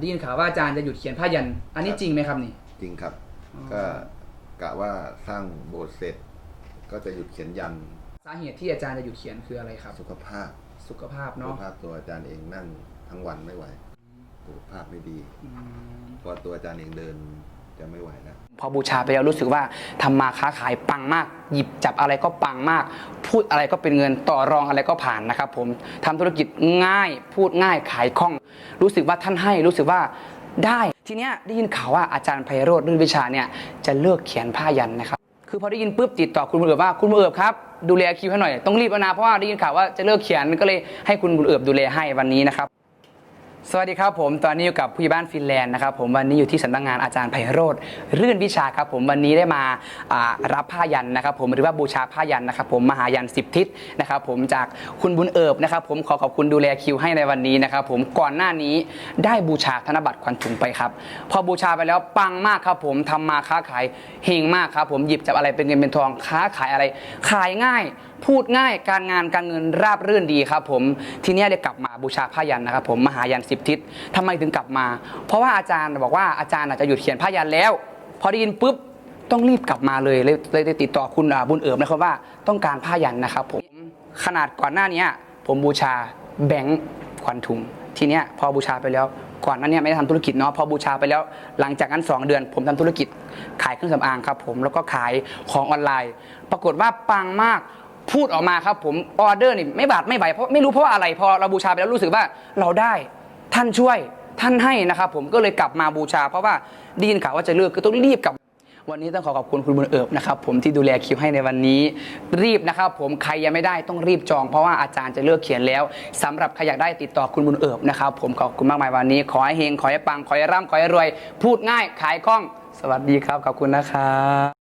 ได้ยินข่าวว่าอาจารย์จะหยุดเขียนผ้ายัน อันนี้จริงไหมครับนี่ จริงครับ อ๋อ ก็กะว่าสร้างโบสถ์เสร็จ ก็จะหยุดเขียนยันสาเหตุที่อาจารย์จะหยุดเขียนคืออะไรครับ สุขภาพสุขภาพสุขเนาะภาพตัวอาจารย์เองนั่งทั้งวันไม่ไหวสุขภาพไม่ดีอืมเพราะตัวอาจารย์เองเดิน จะไม่ไหวแล้วพอบูชาไปแล้วรู้สึกว่าทำมาค้าขายปังมาก หยิบจับอะไรก็ปังมาก พูดอะไรก็เป็นเงินต่อรองอะไรก็ผ่านนะครับผมทำธุรกิจง่าย พูดง่ายขายคล่อง รู้สึกว่าท่านให้รู้สึกว่าได้ทีเนี้ยได้ยินข่าวว่าอาจารย์ไพโรธรื่นวิชาเนี่ยจะเลิกเขียนผ้ายันนะครับคือพอได้ยินปุ๊บติดต่อคุณบุญเอิบว่าคุณบุญเอิบครับดูแลคิวให้หน่อยต้องรีบนะเพราะว่าได้ยินข่าวว่าจะเลิกเขียนก็เลยให้คุณบุญเอิบดูแลให้วันนี้นะครับ สวัสดีครับผมตอนนี้อยู่กับผู้ใหญ่บ้านฟินแลนด์นะครับผมวันนี้อยู่ที่สำนักงานอาจารย์ไพโรธรื่นวิชาครับผมวันนี้ได้มาอ่ารับผ้ายันนะครับผมหรือว่าบูชาผ้ายันนะครับผมมหายันสิบทิศนะครับผมจากคุณบุญเอิบนะครับผมขอขอบคุณดูแลคิวให้ในวันนี้นะครับผมก่อนหน้านี้ได้บูชาธนบัตรควันถุงไปครับพอบูชาไปแล้วปังมากครับผมทำมาค้าขายเฮงมากครับผมหยิบจับอะไรเป็นเงินเป็นทองค้าขายอะไร ขายง่ายพูดง่ายการงานการเงินราบรื่นดีครับผมทีเนี้ยได้กลับมาบูชาผ้ายันนะครับผมมหายันสิบทิศทำไมถึงกลับมา เพราะว่าอาจารย์บอกว่าอาจารย์อาจจะหยุดเขียนผ้ายันแล้ว พอได้ยินปุ๊บต้องรีบกลับมาเลยเลยติดต่อคุณบุญเอิบนะครับว่าต้องการผ้ายันนะครับผมขนาดก่อนหน้านี้ผมบูชาแบงค์ควันถุงทีเนี้ยพอบูชาไปแล้วก่อนหนั้นเนี่ยไม่ได้ทำธุรกิจเนาะพอบูชาไปแล้วหลังจากนั้น 2 เดือน ผมทำธุรกิจขายเครื่องสำอางครับผมแล้วก็ขายของออนไลน์ ปรากฏว่าปังมากพูดออกมาครับผมออเดอร์นี่ไม่บาดไม่ไหวเพราะไม่รู้เพราะอะไร พอเราบูชาไปแล้วรู้สึกว่าเราได้ ท่านช่วยท่านให้นะครับผมก็เลยกลับมาบูชา เพราะว่าไดีนข่าวว่าจะเลิกก็ต้องรีบกลับ วันนี้ต้องขอขอบคุณคุณบุญเอิบนะครับผมที่ดูแลคิวให้ในวันนี้ รีบนะครับผมใครยังไม่ได้ต้องรีบจอง เพราะว่าอาจารย์จะเลิกเขียนแล้วสำหรับใครอยากได้ติดต่อคุณบุญเอิบนะครับผมขอบคุณมากมายวันนี้ ขอให้เฮงขอให้ปังขอให้ร่ำขอให้รวย พูดง่ายขายคล่อง สวัสดีครับขอบคุณนะครับ